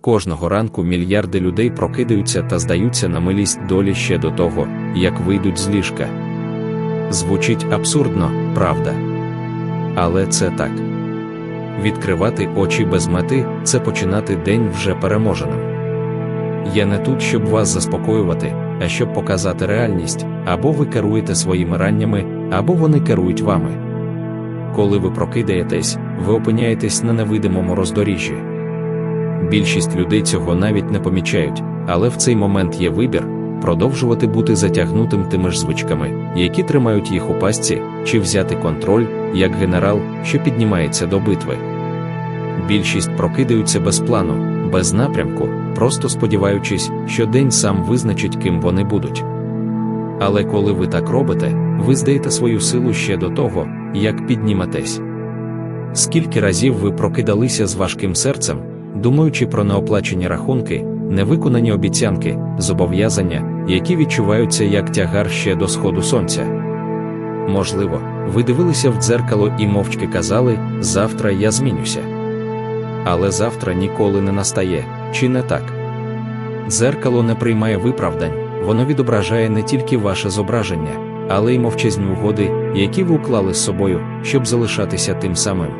Кожного ранку мільярди людей прокидаються та здаються на милість долі ще до того, як вийдуть з ліжка. Звучить абсурдно, правда. Але це так. Відкривати очі без мети це починати день вже переможеним. Я не тут, щоб вас заспокоювати, а щоб показати реальність, або ви керуєте своїми раннями, або вони керують вами. Коли ви прокидаєтесь, ви опиняєтесь на невидимому роздоріжжі. Більшість людей цього навіть не помічають, але в цей момент є вибір продовжувати бути затягнутим тими ж звичками, які тримають їх у пастці, чи взяти контроль, як генерал, що піднімається до битви. Більшість прокидаються без плану, без напрямку, просто сподіваючись, що день сам визначить, ким вони будуть. Але коли ви так робите, ви здаєте свою силу ще до того, як підніметесь. Скільки разів ви прокидалися з важким серцем, думаючи про неоплачені рахунки, невиконані обіцянки, зобов'язання, які відчуваються як тягар ще до сходу сонця. Можливо, ви дивилися в дзеркало і мовчки казали завтра я змінюся. Але завтра ніколи не настає, чи не так? Дзеркало не приймає виправдань, воно відображає не тільки ваше зображення, але й мовчазні угоди, які ви уклали з собою, щоб залишатися тим самим.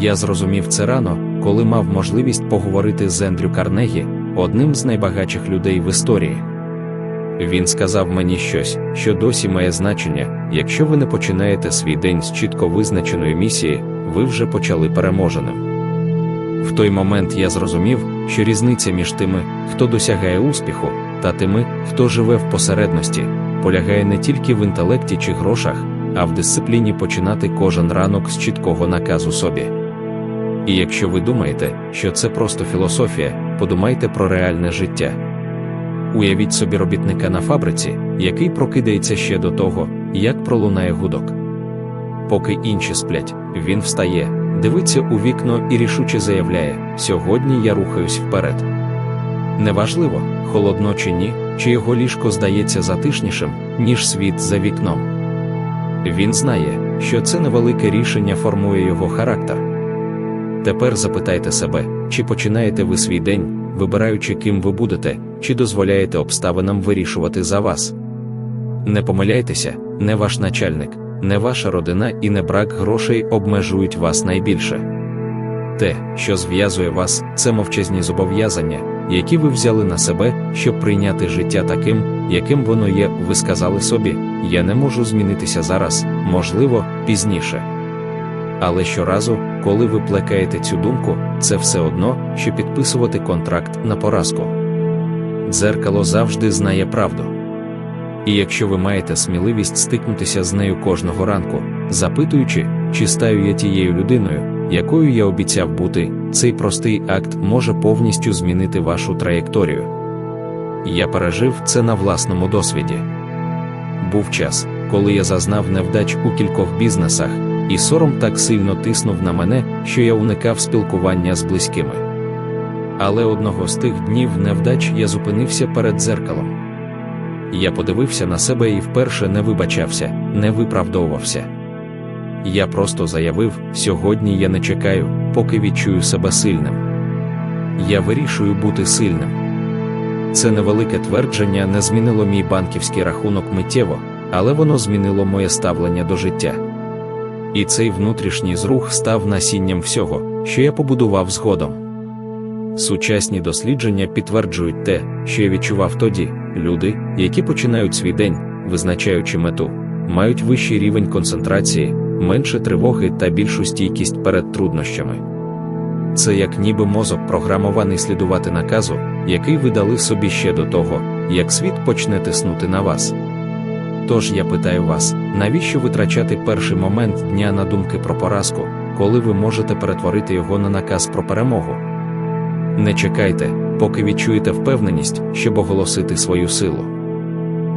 Я зрозумів це рано, коли мав можливість поговорити з Ендрю Карнегі, одним з найбагатших людей в історії. Він сказав мені щось, що досі має значення, якщо ви не починаєте свій день з чітко визначеної місії, ви вже почали переможеним. В той момент я зрозумів, що різниця між тими, хто досягає успіху, та тими, хто живе в посередності, полягає не тільки в інтелекті чи грошах, а в дисципліні починати кожен ранок з чіткого наказу собі. І якщо ви думаєте, що це просто філософія, подумайте про реальне життя. Уявіть собі робітника на фабриці, який прокидається ще до того, як пролунає гудок. Поки інші сплять, він встає, дивиться у вікно і рішуче заявляє: сьогодні я рухаюсь вперед. Неважливо, холодно чи ні, чи його ліжко здається затишнішим, ніж світ за вікном. Він знає, що це невелике рішення формує його характер. Тепер запитайте себе, чи починаєте ви свій день, вибираючи, ким ви будете, чи дозволяєте обставинам вирішувати за вас. Не помиляйтеся, не ваш начальник, не ваша родина і не брак грошей обмежують вас найбільше. Те, що зв'язує вас, це мовчазні зобов'язання, які ви взяли на себе, щоб прийняти життя таким, яким воно є, ви сказали собі, я не можу змінитися зараз, можливо, пізніше. Але щоразу, коли ви плекаєте цю думку, це все одно, що підписувати контракт на поразку. Дзеркало завжди знає правду. І якщо ви маєте сміливість стикнутися з нею кожного ранку, запитуючи, чи стаю я тією людиною, якою я обіцяв бути, цей простий акт може повністю змінити вашу траєкторію. Я пережив це на власному досвіді. Був час, коли я зазнав невдач у кількох бізнесах, і сором так сильно тиснув на мене, що я уникав спілкування з близькими. Але одного з тих днів невдач я зупинився перед дзеркалом. Я подивився на себе і вперше не вибачався, не виправдовувався. Я просто заявив: сьогодні я не чекаю, поки відчую себе сильним. Я вирішую бути сильним. Це невелике твердження не змінило мій банківський рахунок миттєво, але воно змінило моє ставлення до життя. І цей внутрішній зрух став насінням всього, що я побудував згодом. Сучасні дослідження підтверджують те, що я відчував тоді, люди, які починають свій день, визначаючи мету, мають вищий рівень концентрації, менше тривоги та більшу стійкість перед труднощами. Це як ніби мозок програмований слідувати наказу, який ви дали собі ще до того, як світ почне тиснути на вас. Тож я питаю вас, навіщо витрачати перший момент дня на думки про поразку, коли ви можете перетворити його на наказ про перемогу? Не чекайте, поки відчуєте впевненість, щоб оголосити свою силу.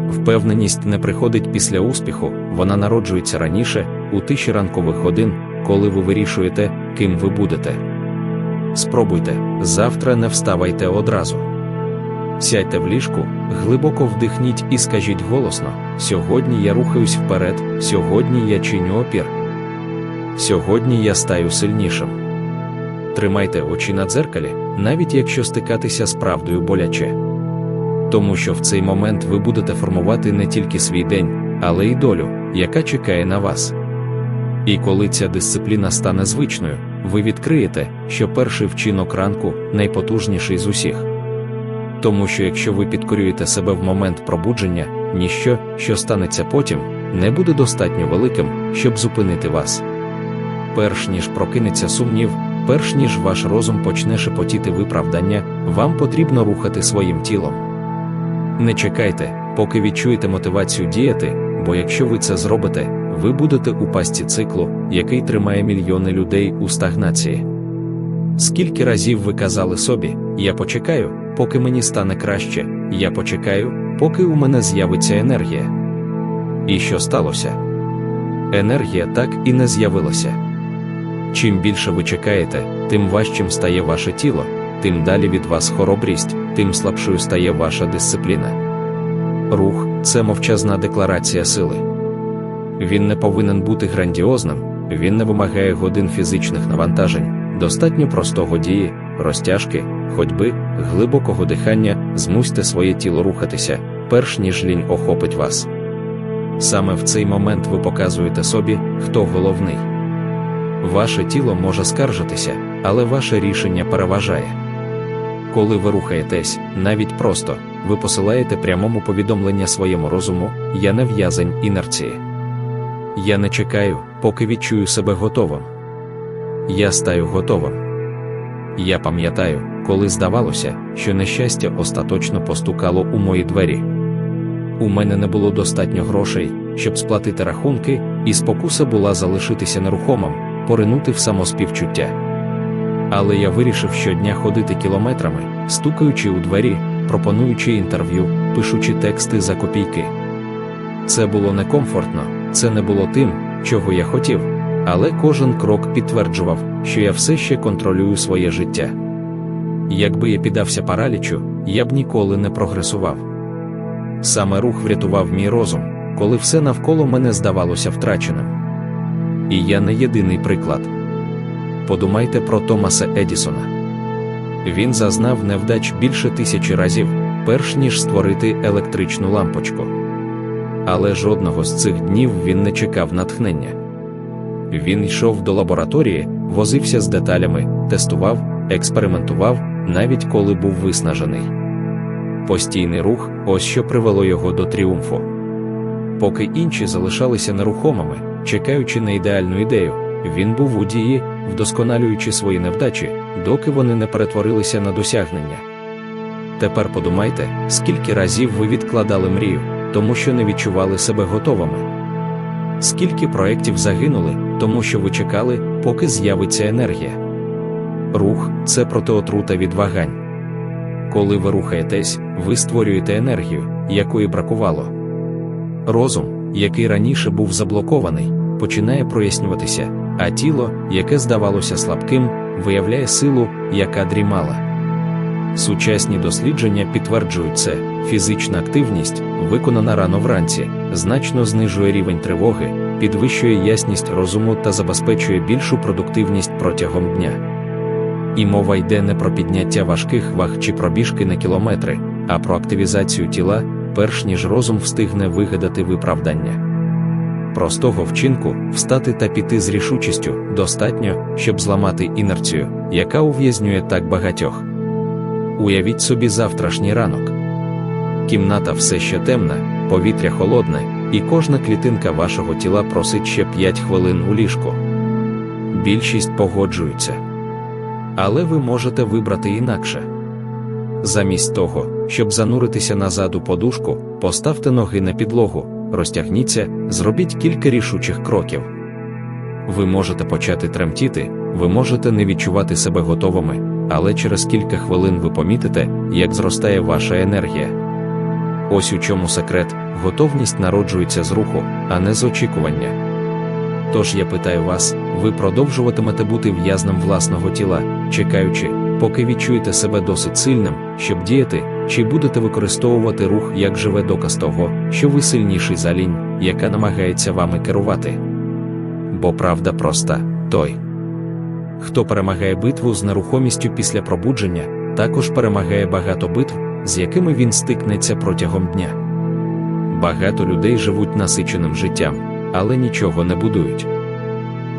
Впевненість не приходить після успіху, вона народжується раніше, у тиші ранкових годин, коли ви вирішуєте, ким ви будете. Спробуйте, завтра не вставайте одразу. Сядьте в ліжку, глибоко вдихніть і скажіть голосно: сьогодні я рухаюсь вперед, сьогодні я чиню опір. Сьогодні я стаю сильнішим. Тримайте очі на дзеркалі, навіть якщо стикатися з правдою боляче. Тому що в цей момент ви будете формувати не тільки свій день, але й долю, яка чекає на вас. І коли ця дисципліна стане звичною, ви відкриєте, що перший вчинок ранку найпотужніший з усіх. Тому що якщо ви підкорюєте себе в момент пробудження, ніщо, що станеться потім, не буде достатньо великим, щоб зупинити вас. Перш ніж прокинеться сумнів, перш ніж ваш розум почне шепотіти виправдання, вам потрібно рухати своїм тілом. Не чекайте, поки відчуєте мотивацію діяти, бо якщо ви це зробите, ви будете у пастці циклу, який тримає мільйони людей у стагнації. Скільки разів ви казали собі, я почекаю, поки мені стане краще, я почекаю, поки у мене з'явиться енергія. І що сталося? Енергія так і не з'явилася. Чим більше ви чекаєте, тим важчим стає ваше тіло, тим далі від вас хоробрість, тим слабшою стає ваша дисципліна. Рух це мовчазна декларація сили. Він не повинен бути грандіозним, він не вимагає годин фізичних навантажень, достатньо простого дії, розтяжки, ходьби, глибокого дихання, змусьте своє тіло рухатися, перш ніж лінь охопить вас. Саме в цей момент ви показуєте собі, хто головний. Ваше тіло може скаржитися, але ваше рішення переважає. Коли ви рухаєтесь, навіть просто, ви посилаєте прямому повідомлення своєму розуму, я не в'язень інерції. Я не чекаю, поки відчую себе готовим. Я стаю готовим. Я пам'ятаю, коли здавалося, що нещастя остаточно постукало у мої двері. У мене не було достатньо грошей, щоб сплатити рахунки, і спокуса була залишитися нерухомим, поринути в самоспівчуття. Але я вирішив щодня ходити кілометрами, стукаючи у двері, пропонуючи інтерв'ю, пишучи тексти за копійки. Це було некомфортно, це не було тим, чого я хотів, але кожен крок підтверджував, що я все ще контролюю своє життя. Якби я піддався паралічу, я б ніколи не прогресував. Саме рух врятував мій розум, коли все навколо мене здавалося втраченим. І я не єдиний приклад. Подумайте про Томаса Едісона. Він зазнав невдач більше тисячі разів, перш ніж створити електричну лампочку. Але жодного з цих днів він не чекав натхнення. Він йшов до лабораторії, возився з деталями, тестував, експериментував, навіть коли був виснажений. Постійний рух ось що привело його до тріумфу. Поки інші залишалися нерухомими, чекаючи на ідеальну ідею, він був у дії, вдосконалюючи свої невдачі, доки вони не перетворилися на досягнення. Тепер подумайте, скільки разів ви відкладали мрію, тому що не відчували себе готовими. Скільки проєктів загинули, тому що ви чекали, поки з'явиться енергія. Рух це протиотрута від вагань. Коли ви рухаєтесь, ви створюєте енергію, якої бракувало. Розум, який раніше був заблокований, починає прояснюватися, а тіло, яке здавалося слабким, виявляє силу, яка дрімала. Сучасні дослідження підтверджують це, фізична активність, виконана рано вранці, значно знижує рівень тривоги, підвищує ясність розуму та забезпечує більшу продуктивність протягом дня. І мова йде не про підняття важких ваг чи пробіжки на кілометри, а про активізацію тіла, перш ніж розум встигне вигадати виправдання. Простого вчинку встати та піти з рішучістю достатньо, щоб зламати інерцію, яка ув'язнює так багатьох. Уявіть собі завтрашній ранок. Кімната все ще темна, повітря холодне, і кожна клітинка вашого тіла просить ще 5 хвилин у ліжку. Більшість погоджуються. Але ви можете вибрати інакше. Замість того, щоб зануритися назад у подушку, поставте ноги на підлогу, розтягніться, зробіть кілька рішучих кроків. Ви можете почати тремтіти, ви можете не відчувати себе готовими, але через кілька хвилин ви помітите, як зростає ваша енергія. Ось у чому секрет, готовність народжується з руху, а не з очікування. Тож я питаю вас, ви продовжуватимете бути в'язнем власного тіла, чекаючи, поки відчуєте себе досить сильним, щоб діяти, чи будете використовувати рух як живе доказ того, що ви сильніший за лінь, яка намагається вами керувати. Бо правда проста той, хто перемагає битву з нерухомістю після пробудження, також перемагає багато битв, з якими він стикнеться протягом дня. Багато людей живуть насиченим життям, але нічого не будують.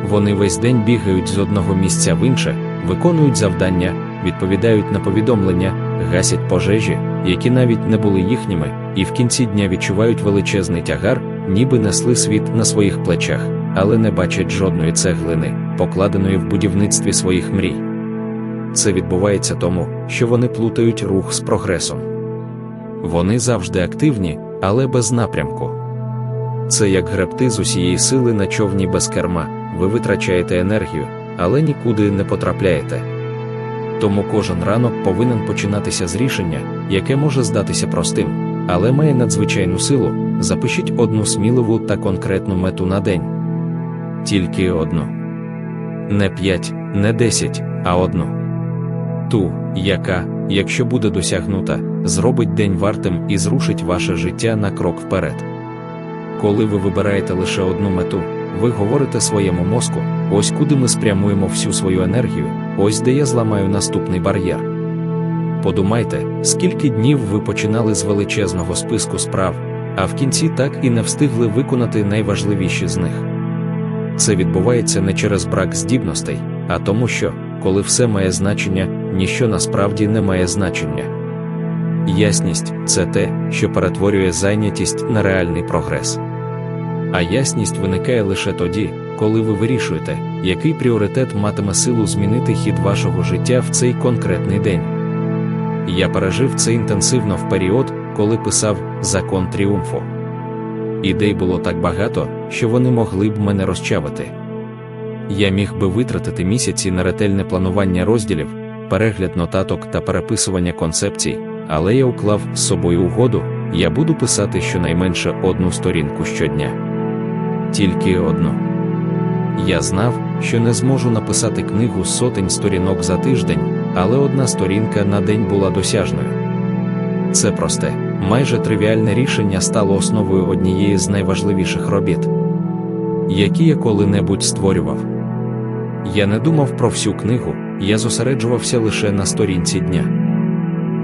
Вони весь день бігають з одного місця в інше, виконують завдання, відповідають на повідомлення, гасять пожежі, які навіть не були їхніми, і в кінці дня відчувають величезний тягар, ніби несли світ на своїх плечах, але не бачать жодної цеглини, покладеної в будівництві своїх мрій. Це відбувається тому, що вони плутають рух з прогресом. Вони завжди активні, але без напрямку. Це як гребти з усієї сили на човні без керма, ви витрачаєте енергію, але нікуди не потрапляєте. Тому кожен ранок повинен починатися з рішення, яке може здатися простим, але має надзвичайну силу. Запишіть одну сміливу та конкретну мету на день. Тільки одну. Не п'ять, не десять, а одну. Ту, яка, якщо буде досягнута, зробить день вартим і зрушить ваше життя на крок вперед. Коли ви вибираєте лише одну мету, ви говорите своєму мозку, ось куди ми спрямуємо всю свою енергію, ось де я зламаю наступний бар'єр. Подумайте, скільки днів ви починали з величезного списку справ, а в кінці так і не встигли виконати найважливіші з них. Це відбувається не через брак здібностей, а тому, що, коли все має значення, ніщо насправді не має значення. Ясність це те, що перетворює зайнятість на реальний прогрес. А ясність виникає лише тоді, коли ви вирішуєте, який пріоритет матиме силу змінити хід вашого життя в цей конкретний день. Я пережив це інтенсивно в період, коли писав Закон тріумфу. Ідей було так багато, що вони могли б мене розчавити. Я міг би витратити місяці на ретельне планування розділів, перегляд нотаток та переписування концепцій, але я уклав з собою угоду, я буду писати щонайменше одну сторінку щодня. Тільки одну. Я знав, що не зможу написати книгу з сотень сторінок за тиждень, але одна сторінка на день була досяжною. Це просте, майже тривіальне рішення стало основою однієї з найважливіших робіт, які я коли-небудь створював. Я не думав про всю книгу, я зосереджувався лише на сторінці дня.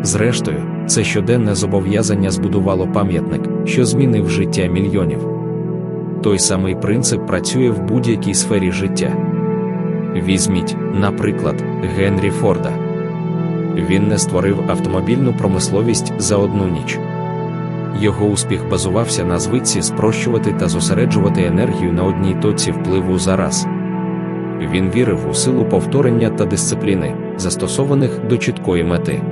Зрештою, це щоденне зобов'язання збудувало пам'ятник, що змінив життя мільйонів. Той самий принцип працює в будь-якій сфері життя. Візьміть, наприклад, Генрі Форда. Він не створив автомобільну промисловість за одну ніч. Його успіх базувався на звичці спрощувати та зосереджувати енергію на одній точці впливу за раз. Він вірив у силу повторення та дисципліни, застосованих до чіткої мети.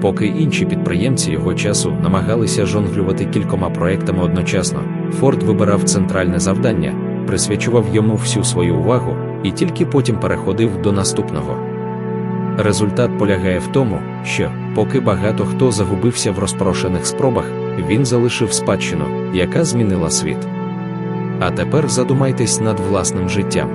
Поки інші підприємці його часу намагалися жонглювати кількома проектами одночасно, Форд вибирав центральне завдання, присвячував йому всю свою увагу і тільки потім переходив до наступного. Результат полягає в тому, що, поки багато хто загубився в розпорошених спробах, він залишив спадщину, яка змінила світ. А тепер задумайтесь над власним життям.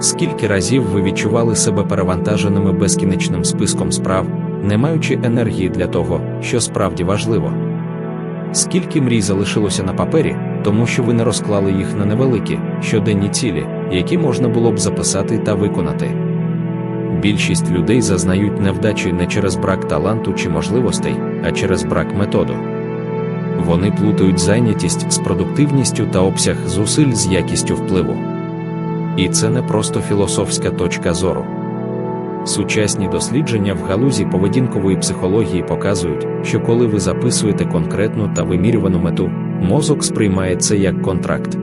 Скільки разів ви відчували себе перевантаженими безкінечним списком справ, не маючи енергії для того, що справді важливо? Скільки мрій залишилося на папері, тому що ви не розклали їх на невеликі, щоденні цілі, які можна було б записати та виконати? Більшість людей зазнають невдачі не через брак таланту чи можливостей, а через брак методу. Вони плутають зайнятість з продуктивністю та обсяг зусиль з якістю впливу. І це не просто філософська точка зору. Сучасні дослідження в галузі поведінкової психології показують, що коли ви записуєте конкретну та вимірювану мету, мозок сприймає це як контракт.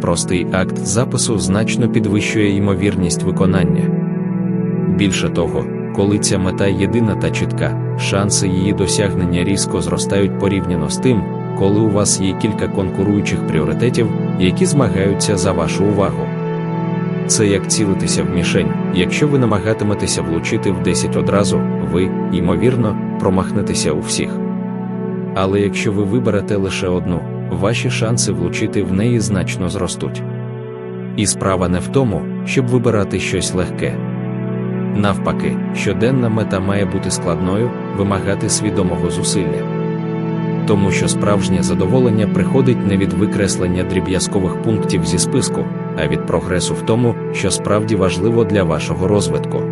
Простий акт запису значно підвищує ймовірність виконання. Більше того, коли ця мета єдина та чітка, шанси її досягнення різко зростають порівняно з тим, коли у вас є кілька конкуруючих пріоритетів, які змагаються за вашу увагу. Це як цілитися в мішень. Якщо ви намагатиметеся влучити в 10 одразу, ви, ймовірно, промахнетеся у всіх. Але якщо ви виберете лише одну, ваші шанси влучити в неї значно зростуть. І справа не в тому, щоб вибирати щось легке. Навпаки, щоденна мета має бути складною, вимагати свідомого зусилля. Тому що справжнє задоволення приходить не від викреслення дріб'язкових пунктів зі списку, а від прогресу в тому, що справді важливо для вашого розвитку.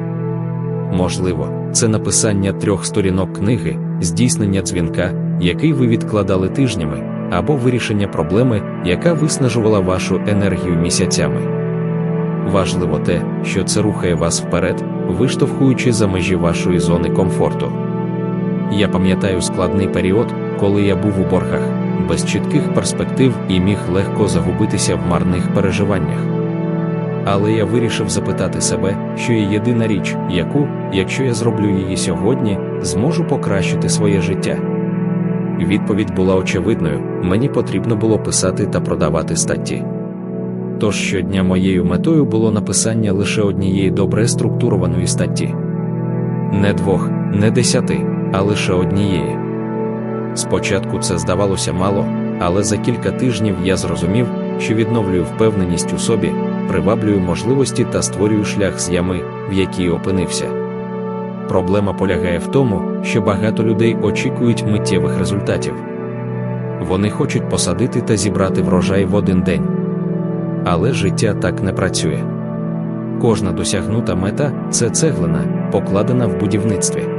Можливо, це написання трьох сторінок книги, здійснення дзвінка, який ви відкладали тижнями, або вирішення проблеми, яка виснажувала вашу енергію місяцями. Важливо те, що це рухає вас вперед, виштовхуючи за межі вашої зони комфорту. Я пам'ятаю складний період, коли я був у боргах, без чітких перспектив і міг легко загубитися в марних переживаннях. Але я вирішив запитати себе, що є єдина річ, яку, якщо я зроблю її сьогодні, зможу покращити своє життя. Відповідь була очевидною: мені потрібно було писати та продавати статті. Тож щодня моєю метою було написання лише однієї добре структурованої статті. Не двох, не десяти, а лише однієї. Спочатку це здавалося мало, але за кілька тижнів я зрозумів, що відновлюю впевненість у собі, приваблюю можливості та створюю шлях з ями, в якій опинився. Проблема полягає в тому, що багато людей очікують миттєвих результатів. Вони хочуть посадити та зібрати врожай в один день. Але життя так не працює. Кожна досягнута мета це цеглина, покладена в будівництві.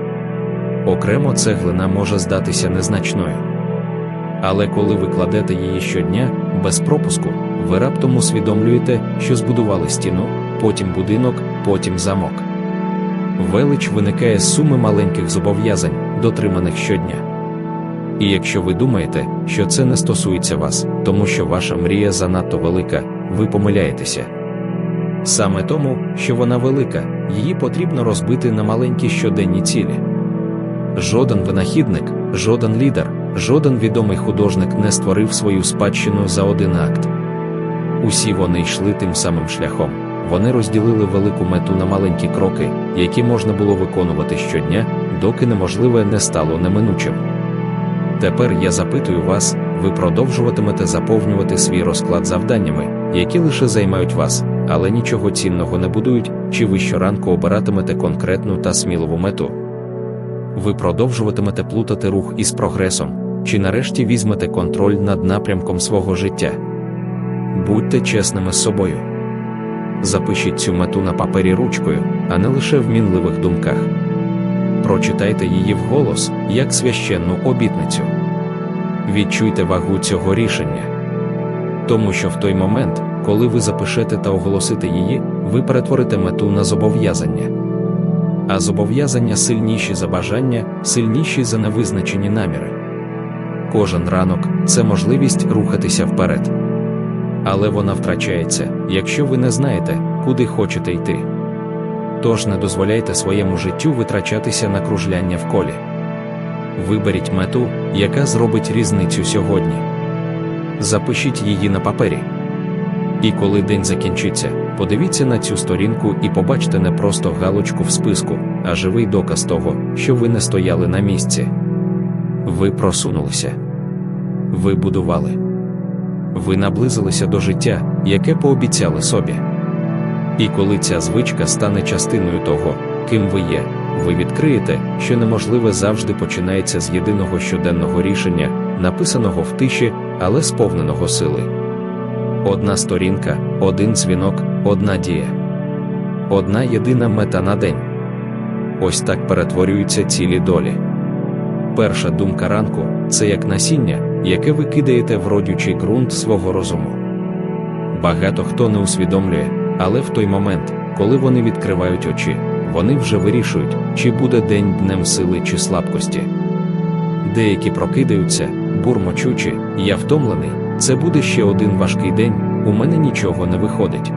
Окремо цеглина може здатися незначною. Але коли ви кладете її щодня, без пропуску, ви раптом усвідомлюєте, що збудували стіну, потім будинок, потім замок. Велич виникає з суми маленьких зобов'язань, дотриманих щодня. І якщо ви думаєте, що це не стосується вас, тому що ваша мрія занадто велика, ви помиляєтеся. Саме тому, що вона велика, її потрібно розбити на маленькі щоденні цілі. Жоден винахідник, жоден лідер, жоден відомий художник не створив свою спадщину за один акт. Усі вони йшли тим самим шляхом. Вони розділили велику мету на маленькі кроки, які можна було виконувати щодня, доки неможливе не стало неминучим. Тепер я запитую вас, ви продовжуватимете заповнювати свій розклад завданнями, які лише займають вас, але нічого цінного не будують, чи ви щоранку обиратимете конкретну та сміливу мету. Ви продовжуватимете плутати рух із прогресом, чи нарешті візьмете контроль над напрямком свого життя. Будьте чесними з собою. Запишіть цю мету на папері ручкою, а не лише в мінливих думках. Прочитайте її вголос, як священну обітницю. Відчуйте вагу цього рішення. Тому що в той момент, коли ви запишете та оголосите її, ви перетворите мету на зобов'язання. А зобов'язання сильніші за бажання, сильніші за невизначені наміри. Кожен ранок це можливість рухатися вперед. Але вона втрачається, якщо ви не знаєте, куди хочете йти. Тож не дозволяйте своєму життю витрачатися на кружляння в колі. Виберіть мету, яка зробить різницю сьогодні. Запишіть її на папері. І коли день закінчиться, подивіться на цю сторінку і побачте не просто галочку в списку, а живий доказ того, що ви не стояли на місці. Ви просунулися. Ви будували. Ви наблизилися до життя, яке пообіцяли собі. І коли ця звичка стане частиною того, ким ви є, ви відкриєте, що неможливе завжди починається з єдиного щоденного рішення, написаного в тиші, але сповненого сили. Одна сторінка, один дзвінок, одна дія. Одна єдина мета на день. Ось так перетворюються цілі долі. Перша думка ранку це як насіння, яке ви кидаєте в родючий ґрунт свого розуму. Багато хто не усвідомлює, але в той момент, коли вони відкривають очі, вони вже вирішують, чи буде день днем сили чи слабкості. Деякі прокидаються, бурмочучи, я втомлений, це буде ще один важкий день, у мене нічого не виходить.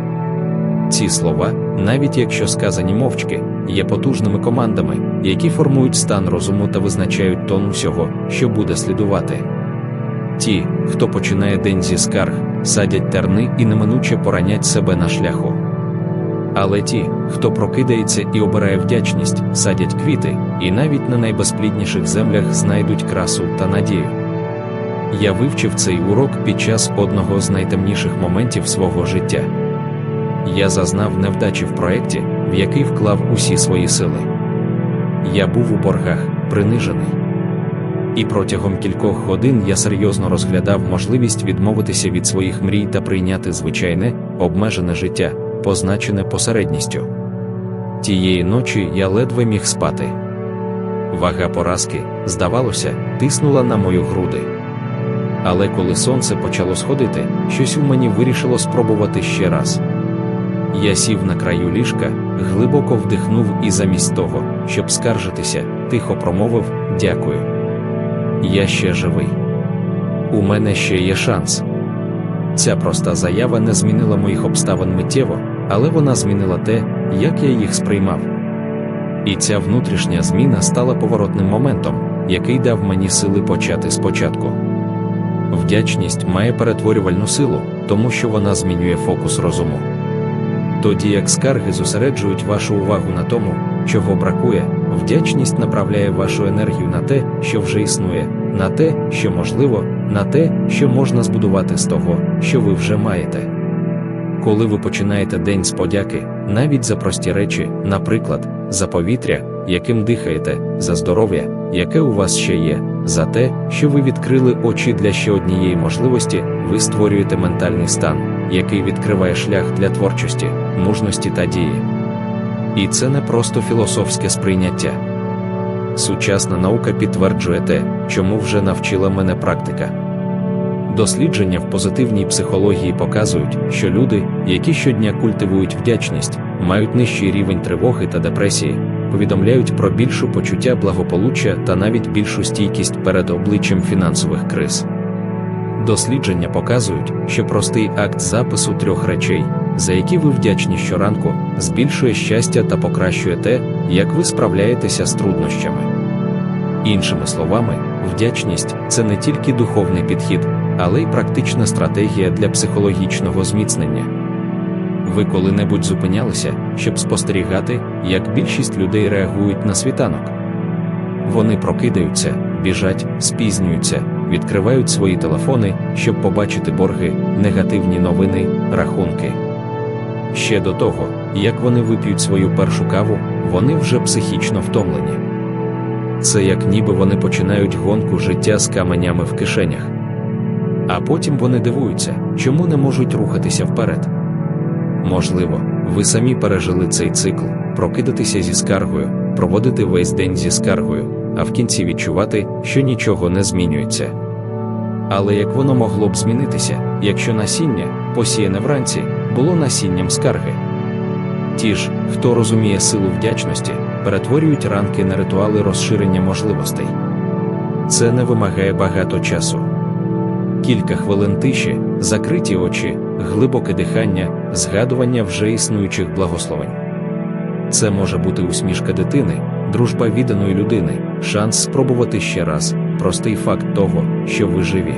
Ці слова, навіть якщо сказані мовчки, є потужними командами, які формують стан розуму та визначають тон усього, що буде слідувати. Ті, хто починає день зі скарг, садять терни і неминуче поранять себе на шляху. Але ті, хто прокидається і обирає вдячність, садять квіти, і навіть на найбезплідніших землях знайдуть красу та надію. Я вивчив цей урок під час одного з найтемніших моментів свого життя. Я зазнав невдачі в проєкті, в який вклав усі свої сили. Я був у боргах, принижений. І протягом кількох годин я серйозно розглядав можливість відмовитися від своїх мрій та прийняти звичайне, обмежене життя, позначене посередністю. Тієї ночі я ледве міг спати. Вага поразки, здавалося, тиснула на мою груди. Але коли сонце почало сходити, щось у мені вирішило спробувати ще раз. Я сів на краю ліжка, глибоко вдихнув і замість того, щоб скаржитися, тихо промовив дякую. Я ще живий. У мене ще є шанс. Ця проста заява не змінила моїх обставин миттєво, але вона змінила те, як я їх сприймав. І ця внутрішня зміна стала поворотним моментом, який дав мені сили почати спочатку. Вдячність має перетворювальну силу, тому що вона змінює фокус розуму. Тоді як скарги зосереджують вашу увагу на тому, чого бракує, вдячність направляє вашу енергію на те, що вже існує, на те, що можливо, на те, що можна збудувати з того, що ви вже маєте. Коли ви починаєте день з подяки, навіть за прості речі, наприклад, за повітря, яким дихаєте, за здоров'я, яке у вас ще є, за те, що ви відкрили очі для ще однієї можливості, ви створюєте ментальний стан, який відкриває шлях для творчості, мужності та дії. І це не просто філософське сприйняття. Сучасна наука підтверджує те, чому вже навчила мене практика. Дослідження в позитивній психології показують, що люди, які щодня культивують вдячність, мають нижчий рівень тривоги та депресії, повідомляють про більшу почуття благополуччя та навіть більшу стійкість перед обличчям фінансових криз. Дослідження показують, що простий акт запису трьох речей, за які ви вдячні щоранку, збільшує щастя та покращує те, як ви справляєтеся з труднощами. Іншими словами, вдячність це не тільки духовний підхід, але й практична стратегія для психологічного зміцнення. Ви коли-небудь зупинялися, щоб спостерігати, як більшість людей реагують на світанок. Вони прокидаються, біжать, спізнюються, відкривають свої телефони, щоб побачити борги, негативні новини, рахунки. Ще до того, як вони вип'ють свою першу каву, вони вже психічно втомлені. Це як ніби вони починають гонку життя з каменями в кишенях. А потім вони дивуються, чому не можуть рухатися вперед. Можливо, ви самі пережили цей цикл, прокидатися зі скаргою, проводити весь день зі скаргою, а в кінці відчувати, що нічого не змінюється. Але як воно могло б змінитися, якщо насіння, посіяне вранці, було насінням скарги? Ті ж, хто розуміє силу вдячності, перетворюють ранки на ритуали розширення можливостей. Це не вимагає багато часу. Кілька хвилин тиші, закриті очі, глибоке дихання, згадування вже існуючих благословень. Це може бути усмішка дитини, дружба відданої людини, шанс спробувати ще раз, простий факт того, що ви живі.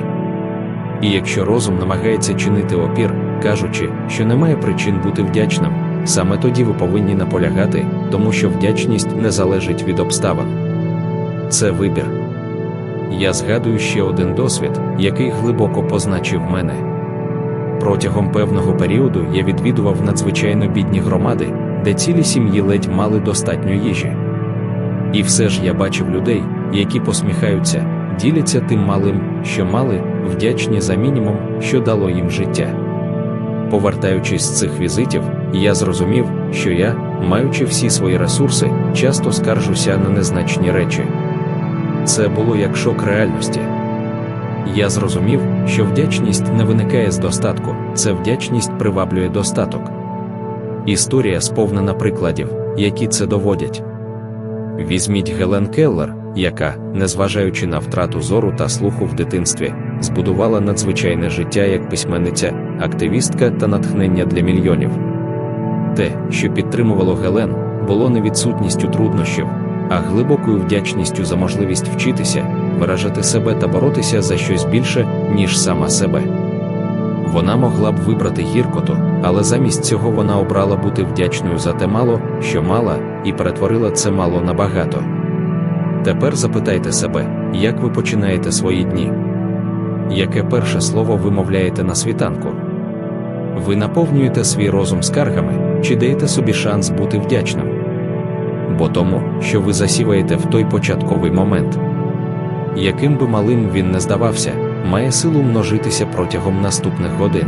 І якщо розум намагається чинити опір, кажучи, що немає причин бути вдячним, саме тоді ви повинні наполягати, тому що вдячність не залежить від обставин. Це вибір. Я згадую ще один досвід, який глибоко позначив мене. Протягом певного періоду я відвідував надзвичайно бідні громади, де цілі сім'ї ледь мали достатньо їжі. І все ж я бачив людей, які посміхаються, діляться тим малим, що мали, вдячні за мінімум, що дало їм життя. Повертаючись з цих візитів, я зрозумів, що я, маючи всі свої ресурси, часто скаржуся на незначні речі. Це було як шок реальності. Я зрозумів, що вдячність не виникає з достатку, це вдячність приваблює достаток. Історія сповнена прикладів, які це доводять. Візьміть Гелен Келлер, яка, незважаючи на втрату зору та слуху в дитинстві, збудувала надзвичайне життя як письменниця, активістка та натхнення для мільйонів. Те, що підтримувало Гелен, було не відсутністю труднощів, а глибокою вдячністю за можливість вчитися, виражати себе та боротися за щось більше, ніж сама себе. Вона могла б вибрати гіркоту, але замість цього вона обрала бути вдячною за те мало, що мала, і перетворила це мало на багато. Тепер запитайте себе, як ви починаєте свої дні? Яке перше слово ви мовляєте на світанку? Ви наповнюєте свій розум скаргами чи даєте собі шанс бути вдячним? Бо тому, що ви засіваєте в той початковий момент. яким би малим він не здавався, має силу множитися протягом наступних годин.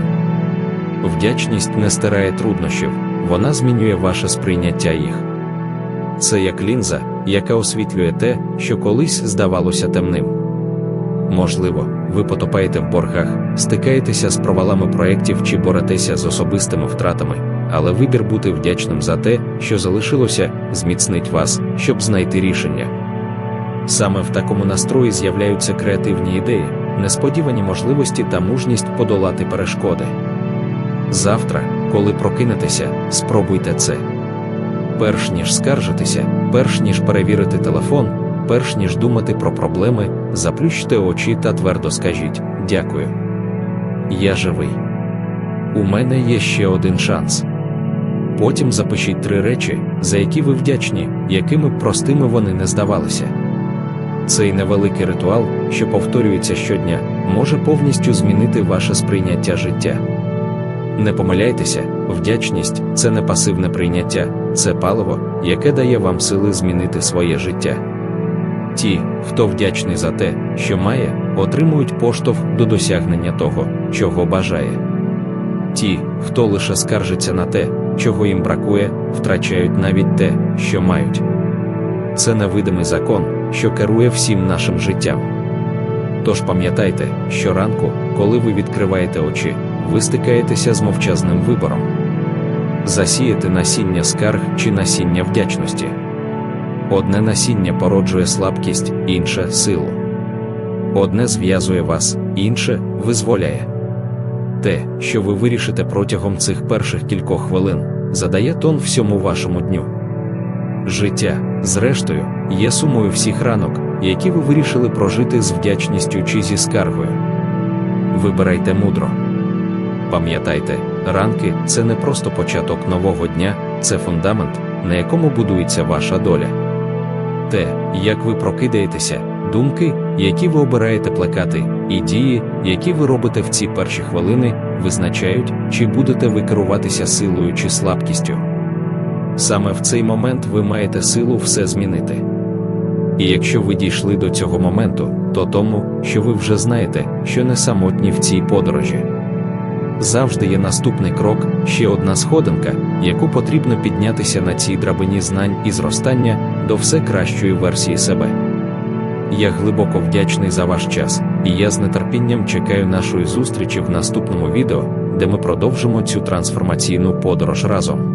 Вдячність не стирає труднощів, вона змінює ваше сприйняття їх. Це як лінза, яка освітлює те, що колись здавалося темним. Можливо, ви потопаєте в боргах, стикаєтеся з провалами проєктів чи боретеся з особистими втратами, але вибір бути вдячним за те, що залишилося, зміцнить вас, щоб знайти рішення. Саме в такому настрої з'являються креативні ідеї, несподівані можливості та мужність подолати перешкоди. Завтра, коли прокинетеся, спробуйте це. Перш ніж скаржитися, перш ніж перевірити телефон, перш ніж думати про проблеми, заплющте очі та твердо скажіть дякую. Я живий. У мене є ще один шанс. Потім запишіть три речі, за які ви вдячні, якими простими вони не здавалися. Цей невеликий ритуал, що повторюється щодня, може повністю змінити ваше сприйняття життя. Не помиляйтеся, вдячність це не пасивне прийняття, це паливо, яке дає вам сили змінити своє життя. Ті, хто вдячний за те, що має, отримують поштовх до досягнення того, чого бажає. Ті, хто лише скаржиться на те, чого їм бракує, втрачають навіть те, що мають. Це невидимий закон, що керує всім нашим життям. Тож пам'ятайте, що ранку, коли ви відкриваєте очі, ви стикаєтеся з мовчазним вибором засіяти насіння скарг чи насіння вдячності. Одне насіння породжує слабкість, інше силу. Одне зв'язує вас, інше визволяє. Те, що ви вирішите протягом цих перших кількох хвилин, задає тон всьому вашому дню. Життя, зрештою, є сумою всіх ранок, які ви вирішили прожити з вдячністю чи зі скаргою. Вибирайте мудро. Пам'ятайте, ранки це не просто початок нового дня, це фундамент, на якому будується ваша доля. Те, як ви прокидаєтеся, думки, які ви обираєте плекати, і дії, які ви робите в ці перші хвилини, визначають, чи будете ви керуватися силою чи слабкістю. Саме в цей момент ви маєте силу все змінити. І якщо ви дійшли до цього моменту, то тому, що ви вже знаєте, що не самотні в цій подорожі. Завжди є наступний крок, ще одна сходинка, яку потрібно піднятися на цій драбині знань і зростання до все кращої версії себе. Я глибоко вдячний за ваш час, і я з нетерпінням чекаю нашої зустрічі в наступному відео, де ми продовжимо цю трансформаційну подорож разом.